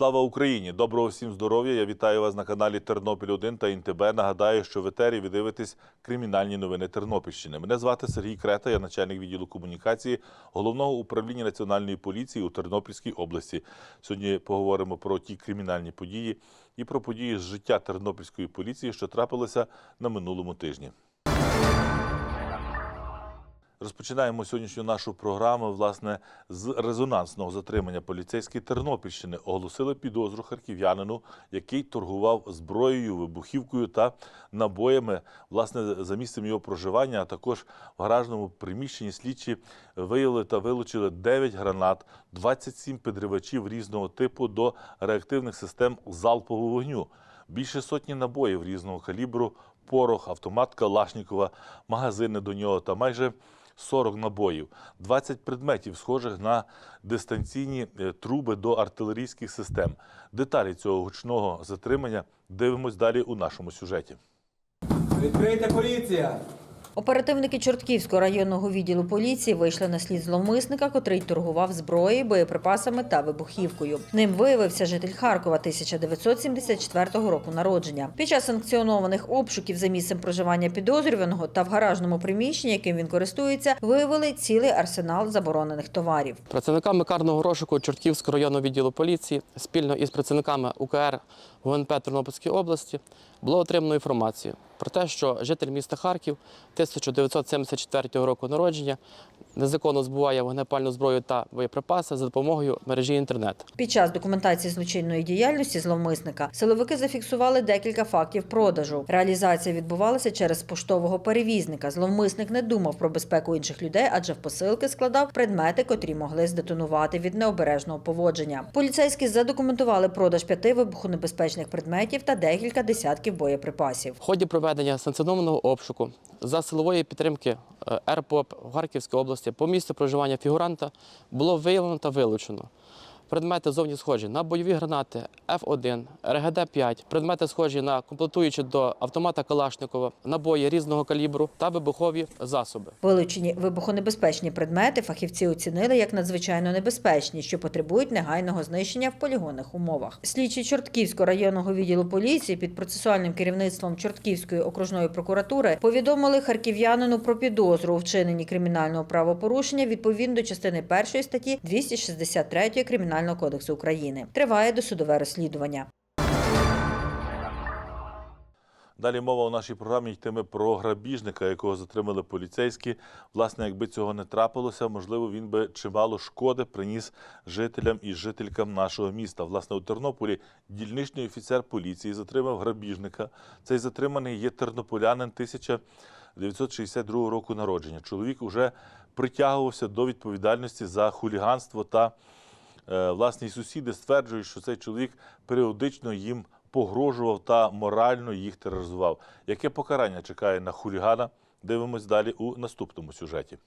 Слава Україні! Доброго всім здоров'я! Я вітаю вас на каналі Тернопіль 1 та ІНТБ. Нагадаю, що в етері ви дивитесь кримінальні новини Тернопільщини. Мене звати Сергій Крета, я начальник відділу комунікації головного управління національної поліції у Тернопільській області. Сьогодні поговоримо про ті кримінальні події і про події з життя Тернопільської поліції, що трапилося на минулому тижні. Розпочинаємо сьогоднішню нашу програму власне з резонансного затримання. Поліцейські Тернопільщини оголосили підозру харків'янину, який торгував зброєю, вибухівкою та набоями. Власне, за місцем його проживання, а також в гаражному приміщенні слідчі виявили та вилучили 9 гранат, 27 підривачів різного типу до реактивних систем залпового вогню, більше сотні набоїв різного калібру, порох, автомат Калашнікова, магазини до нього та майже 40 набоїв, 20 предметів, схожих на дистанційні е, труби до артилерійських систем. Деталі цього гучного затримання дивимось далі у нашому сюжеті. Відкрийте поліція! Оперативники Чортківського районного відділу поліції вийшли на слід зловмисника, котрий торгував зброєю, боєприпасами та вибухівкою. Ним виявився житель Харкова 1974 року народження. Під час санкціонованих обшуків за місцем проживання підозрюваного та в гаражному приміщенні, яким він користується, виявили цілий арсенал заборонених товарів. Працівниками карного розшуку Чортківського районного відділу поліції спільно із працівниками УКР ГУНП Тернопільської області було отримано інформацію про те, що житель міста Харків 1974 року народження незаконно збуває вогнепальну зброю та боєприпаси за допомогою мережі інтернет. Під час документації злочинної діяльності зловмисника силовики зафіксували декілька фактів продажу. Реалізація відбувалася через поштового перевізника. Зловмисник не думав про безпеку інших людей, адже в посилки складав предмети, котрі могли здетонувати від необережного поводження. Поліцейські задокументували продаж п'яти вибухонебезпечних предметів та декілька десятків боєприпасів. В ході проведення санкціонованого обшуку за силової підтримки е, РПОП в Харківській області по місцю проживання фігуранта було виявлено та вилучено. Предмети зовні схожі на бойові гранати F1, РГД-5, предмети схожі на комплектуючі до автомата Калашникова, набої різного калібру та вибухові засоби. Вилучені вибухонебезпечні предмети фахівці оцінили як надзвичайно небезпечні, що потребують негайного знищення в полігонних умовах. Слідчі Чортківського районного відділу поліції під процесуальним керівництвом Чортківської окружної прокуратури повідомили харків'янину про підозру у вчиненні кримінального правопорушення відповідно до частини першої статті 263 Кримінального кодексу України. Триває досудове розслідування. Далі мова у нашій програмі йтиме про грабіжника, якого затримали поліцейські. Власне, якби цього не трапилося, можливо, він би чимало шкоди приніс жителям і жителькам нашого міста. Власне, у Тернополі дільничний офіцер поліції затримав грабіжника. Цей затриманий є тернополянин 1962 року народження. Чоловік уже притягувався до відповідальності за хуліганство та Власні сусіди стверджують, що цей чоловік періодично їм погрожував та морально їх тероризував. Яке покарання чекає на хулігана? Дивимось далі у наступному сюжеті.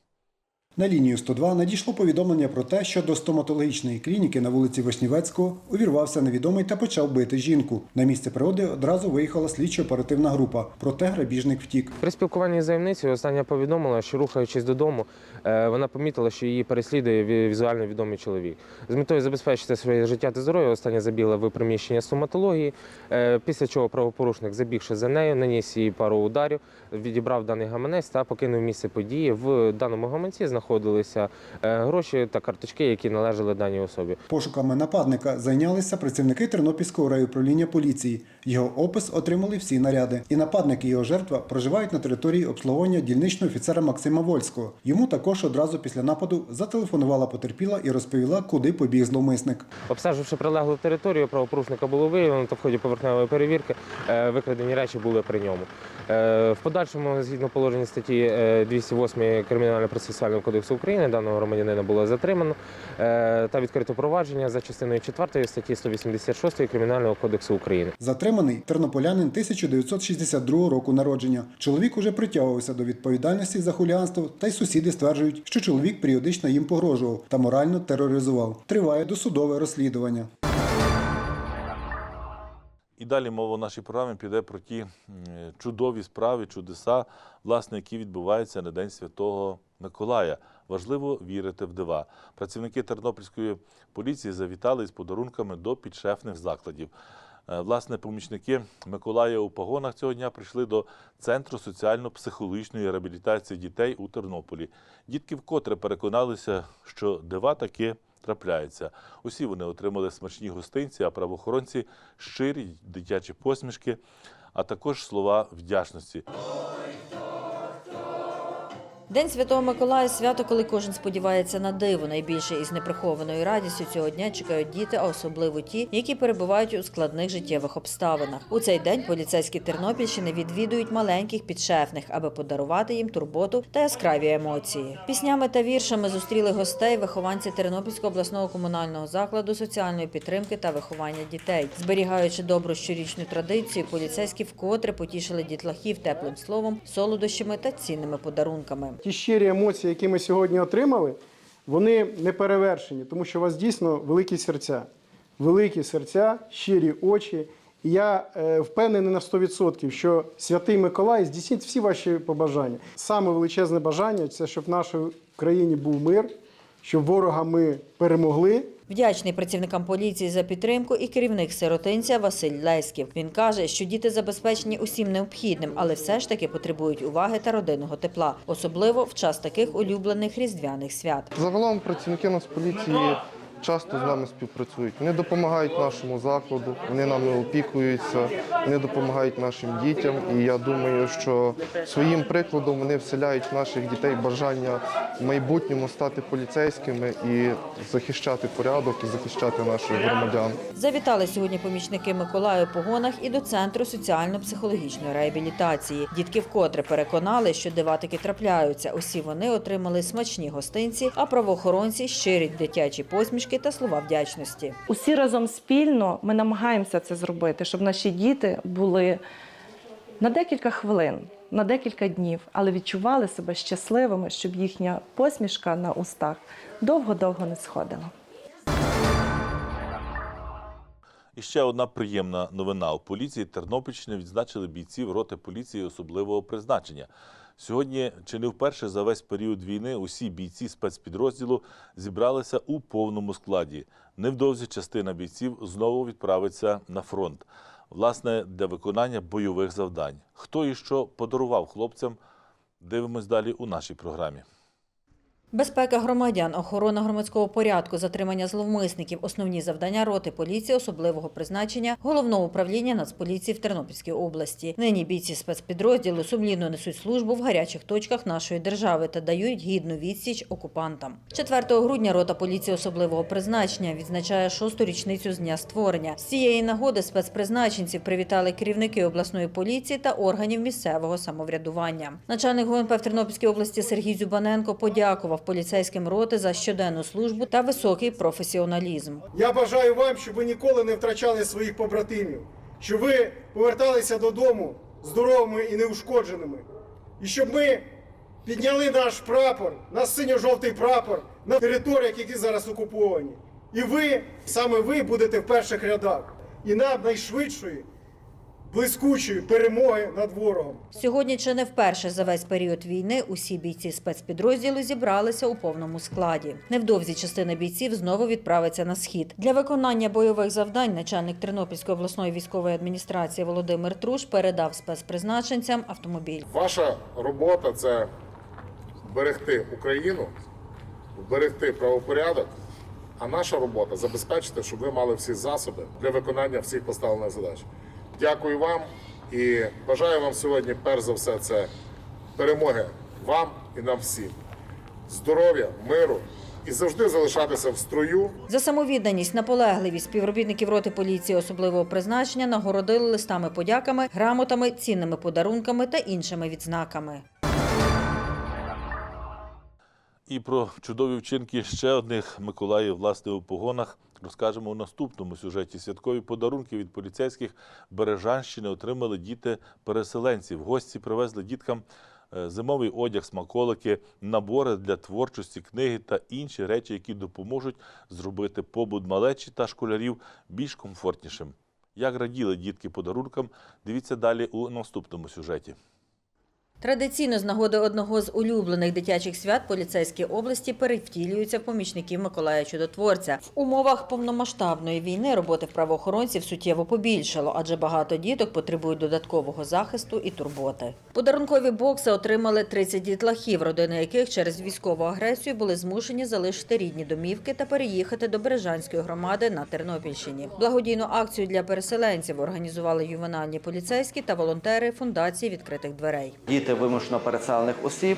На лінію 102 надійшло повідомлення про те, що до стоматологічної клініки на вулиці Вишнівецького увірвався невідомий та почав бити жінку. На місце пригоди одразу виїхала слідчо-оперативна група. Проте грабіжник втік. При спілкуванні з заявницею остання повідомила, що рухаючись додому, е, вона помітила, що її переслідує візуально відомий чоловік. З метою забезпечити своє життя та здоров'я, остання забігла в приміщення стоматології. е, Після чого правопорушник, забігши за нею, наніс їй пару ударів, відібрав даний гаманець та покинув місце події. В даному гаманці знаходилися е, гроші та карточки, які належали даній особі. Пошуками нападника зайнялися працівники Тернопільського райуправління поліції. Його опис отримали всі наряди. І нападник і його жертва проживають на території обслуговування дільничного офіцера Максима Вольського. Йому також одразу після нападу зателефонувала потерпіла і розповіла, куди побіг зловмисник. Обстеживши прилеглу територію, правопорушника було виявлено та в ході поверхневої перевірки е, викрадені речі були при ньому. Е, В подальшому, згідно положення статті е, 208 Кримінально-процесуального кодексу України, даного громадянина було затримано е, та відкрито провадження за частиною 4 статті 186 Кримінального кодексу України. Затриманий тернополянин 1962 року народження. Чоловік уже притягувався до відповідальності за хуліганство, та й сусіди стверджують, що чоловік періодично їм погрожував та морально тероризував. Триває досудове розслідування. І далі мова в нашій програмі піде про ті чудові справи, чудеса, власне, які відбуваються на День Святого Миколая. Важливо вірити в дива. Працівники Тернопільської поліції завітали із подарунками до підшефних закладів. Е, Власне, помічники Миколая у погонах цього дня прийшли до Центру соціально-психологічної реабілітації дітей у Тернополі. Дітки вкотре переконалися, що дива таки трапляються. Усі вони отримали смачні гостинці, а правоохоронці щирі дитячі посмішки, а також слова вдячності. День Святого Миколая свято, коли кожен сподівається на диво. Найбільше із неприхованою радістю цього дня чекають діти, а особливо ті, які перебувають у складних життєвих обставинах. У цей день поліцейські Тернопільщини відвідують маленьких підшефних, аби подарувати їм турботу та яскраві емоції. Піснями та віршами зустріли гостей вихованці Тернопільського обласного комунального закладу соціальної підтримки та виховання дітей. Зберігаючи добру щорічну традицію, поліцейські вкотре потішили дітлахів теплим словом, солодощами та цінними подарунками. Ті щирі емоції, які ми сьогодні отримали, вони не перевершені, тому що у вас дійсно великі серця, великі серця, щирі очі. І я е, впевнений на 100%, що святий Миколай здійснить всі ваші побажання. Саме величезне бажання це щоб в нашій країні був мир, щоб ворога ми перемогли. Вдячний працівникам поліції за підтримку і керівник сиротинця Василь Леськів. Він каже, що діти забезпечені усім необхідним, але все ж таки потребують уваги та родинного тепла, особливо в час таких улюблених різдвяних свят. Загалом працівники Нацполіції часто з нами співпрацюють. Вони допомагають нашому закладу, вони нами опікуються, вони допомагають нашим дітям. І я думаю, що своїм прикладом вони вселяють в наших дітей бажання в майбутньому стати поліцейськими і захищати порядок, і захищати наших громадян. Завітали сьогодні помічники Миколаю погонах і до центру соціально-психологічної реабілітації. Дітки вкотре переконали, що дива таки трапляються. Усі вони отримали смачні гостинці, а правоохоронці щирі дитячі посмішки та слова вдячності. Усі разом спільно ми намагаємося це зробити, щоб наші діти були на декілька хвилин, на декілька днів, але відчували себе щасливими, щоб їхня посмішка на устах довго-довго не сходила. І ще одна приємна новина. У поліції Тернопільщини відзначили бійців роти поліції особливого призначення. Сьогодні, чи не вперше за весь період війни, усі бійці спецпідрозділу зібралися у повному складі. Невдовзі частина бійців знову відправиться на фронт, власне, для виконання бойових завдань. Хто і що подарував хлопцям, дивимось далі у нашій програмі. Безпека громадян, охорона громадського порядку, затримання зловмисників, основні завдання роти поліції особливого призначення головного управління Нацполіції в Тернопільській області. Нині бійці спецпідрозділу сумлінно несуть службу в гарячих точках нашої держави та дають гідну відсіч окупантам. 4 грудня рота поліції особливого призначення відзначає шосту річницю з дня створення. З цієї нагоди спецпризначенців привітали керівники обласної поліції та органів місцевого самоврядування. Начальник ГУНП в Тернопільській області Сергій Зюбаненко подякував поліцейським роти за щоденну службу та високий професіоналізм. Я бажаю вам, щоб ви ніколи не втрачали своїх побратимів, щоб ви поверталися додому здоровими і неушкодженими. І щоб ми підняли наш прапор, наш синьо-жовтий прапор на територіях, які зараз окуповані. І ви, саме ви, будете в перших рядах. І нам найшвидшої, блискучої перемоги над ворогом. Сьогодні чи не вперше за весь період війни усі бійці спецпідрозділу зібралися у повному складі. Невдовзі частина бійців знову відправиться на схід. Для виконання бойових завдань начальник Тернопільської обласної військової адміністрації Володимир Труш передав спецпризначенцям автомобіль. Ваша робота це берегти Україну, берегти правопорядок. А наша робота забезпечити, щоб ви мали всі засоби для виконання всіх поставлених задач. Дякую вам і бажаю вам сьогодні, перш за все, це перемоги вам і нам всім. Здоров'я, миру і завжди залишатися в строю За самовідданість, наполегливість співробітників роти поліції особливого призначення нагородили листами подяками, грамотами, цінними подарунками та іншими відзнаками. І про чудові вчинки ще одних Миколаїв, власне, у погонах розкажемо у наступному сюжеті. Святкові подарунки від поліцейських Бережанщини отримали діти-переселенців. Гості привезли діткам е, зимовий одяг, смаколики, набори для творчості, книги та інші речі, які допоможуть зробити побут малечі та школярів більш комфортнішим. Як раділи дітки подарункам, дивіться далі у наступному сюжеті. Традиційно з нагоди одного з улюблених дитячих свят поліцейські області перевтілюються в помічників Миколая Чудотворця. В умовах повномасштабної війни роботи правоохоронців суттєво побільшало, адже багато діток потребують додаткового захисту і турботи. Подарункові бокси отримали 30 дітлахів, родини яких через військову агресію були змушені залишити рідні домівки та переїхати до Бережанської громади на Тернопільщині. Благодійну акцію для переселенців організували ювенальні поліцейські та волонтери фундації відкритих дверей. Діти вимушено переселених осіб.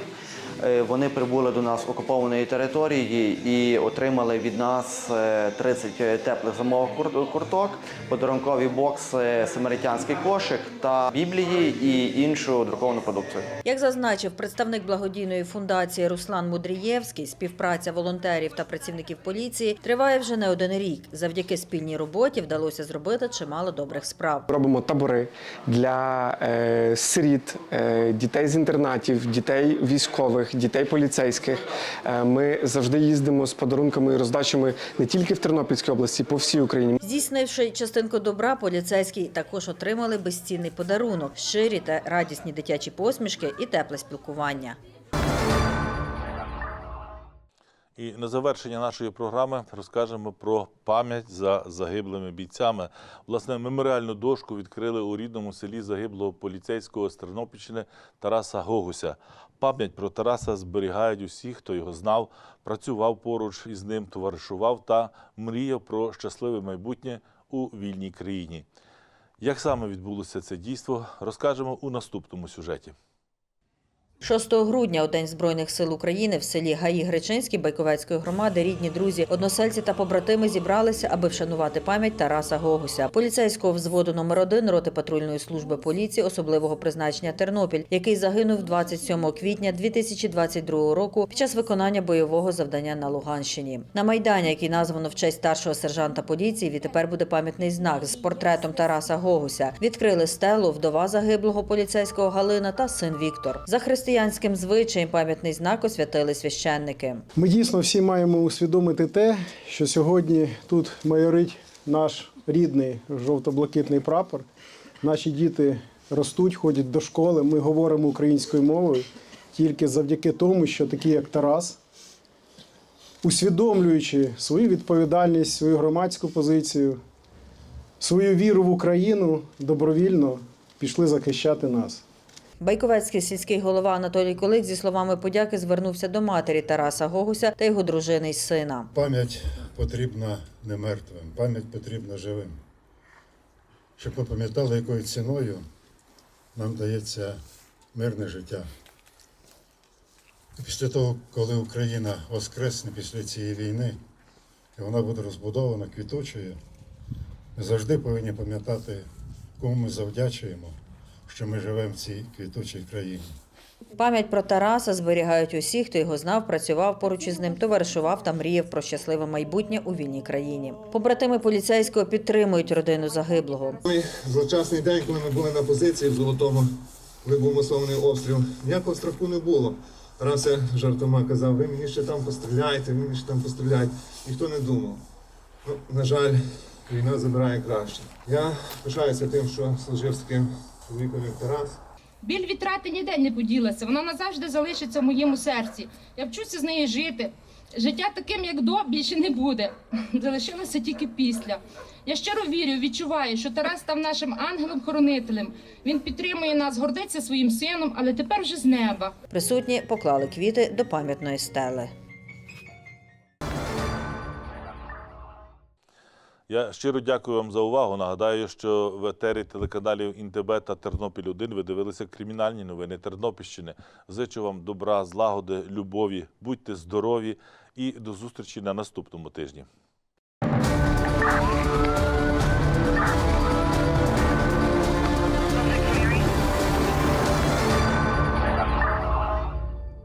Е, Вони прибули до нас окупованої території і отримали від нас е, 30 теплих зимових курток, подарунковий бокс, е, самаритянський кошик та біблії і іншу друковану продукцію. Як зазначив представник благодійної фундації Руслан Мудрієвський, співпраця волонтерів та працівників поліції триває вже не один рік. Завдяки спільній роботі вдалося зробити чимало добрих справ. Робимо табори для е, сиріт, е, дітей з інтернатів, дітей військових, дітей поліцейських. Е, ми завжди їздимо з подарунками і роздачами не тільки в Тернопільській області, по всій Україні. Здійснивши частинку добра, поліцейські також отримали безцінний подарунок, щирі та радісні дитячі посмішки і тепле спілкування. І на завершення нашої програми розкажемо про пам'ять за загиблими бійцями. Власне, меморіальну дошку відкрили у рідному селі загиблого поліцейського з Тернопільщини Тараса Гогуся. Пам'ять про Тараса зберігають усі, хто його знав, працював поруч із ним, товаришував та мріяв про щасливе майбутнє у вільній країні. Як саме відбулося це дійство, розкажемо у наступному сюжеті. 6 грудня, у День Збройних сил України, в селі Гаї Гречинській Байковецької громади рідні друзі, односельці та побратими зібралися, аби вшанувати пам'ять Тараса Гогуся, поліцейського взводу номер 1 роти патрульної служби поліції особливого призначення Тернопіль, який загинув 27 квітня 2022 року під час виконання бойового завдання на Луганщині. На майдані, який названо в честь старшого сержанта поліції, відтепер буде пам'ятний знак з портретом Тараса Гогуся. Відкрили стелу вдова загиблого поліцейського Галина та син Віктор. За християнським звичаєм пам'ятний знак освятили священники. Ми дійсно всі маємо усвідомити те, що сьогодні тут майорить наш рідний жовто-блакитний прапор. Наші діти ростуть, ходять до школи. Ми говоримо українською мовою тільки завдяки тому, що такі, як Тарас, усвідомлюючи свою відповідальність, свою громадську позицію, свою віру в Україну, добровільно пішли захищати нас. Байковецький сільський голова Анатолій Колик зі словами подяки звернувся до матері Тараса Гогуся та його дружини й сина. Пам'ять потрібна не мертвим, пам'ять потрібна живим. Щоб ми пам'ятали, якою ціною нам дається мирне життя. Після того, коли Україна воскресне після цієї війни, і вона буде розбудована квітучою, ми завжди повинні пам'ятати, кому ми завдячуємо, що ми живемо в цій квітучій країні. Пам'ять про Тараса зберігають усі, хто його знав, працював поруч із ним, товаришував та мріяв про щасливе майбутнє у вільній країні. Побратими поліцейського підтримують родину загиблого. Ми Злочасний день, коли ми були на позиції в Золотому, коли був масований обстріл, ніякого страху не було. Раз я жартома казав, ви мені ще там постріляйте, ви мені ще там постріляйте. Ніхто не думав. Ну, на жаль, війна забирає краще. Я пишаюся тим, що служив з таким чоловіком, Тарас. Біль від трати ніде не поділася, вона назавжди залишиться в моєму серці. Я вчуся з нею жити. Життя таким, як до, більше не буде. Залишилося тільки після. Я щиро вірю, відчуваю, що Тарас став нашим ангелом-хоронителем. Він підтримує нас, гордиться своїм сином, але тепер вже з неба. Присутні поклали квіти до пам'ятної стели. Я щиро дякую вам за увагу. Нагадаю, що в етері телеканалів Інтебе та Тернопіль 1 ви дивилися кримінальні новини Тернопільщини. Зичу вам добра, злагоди, любові. Будьте здорові і до зустрічі на наступному тижні.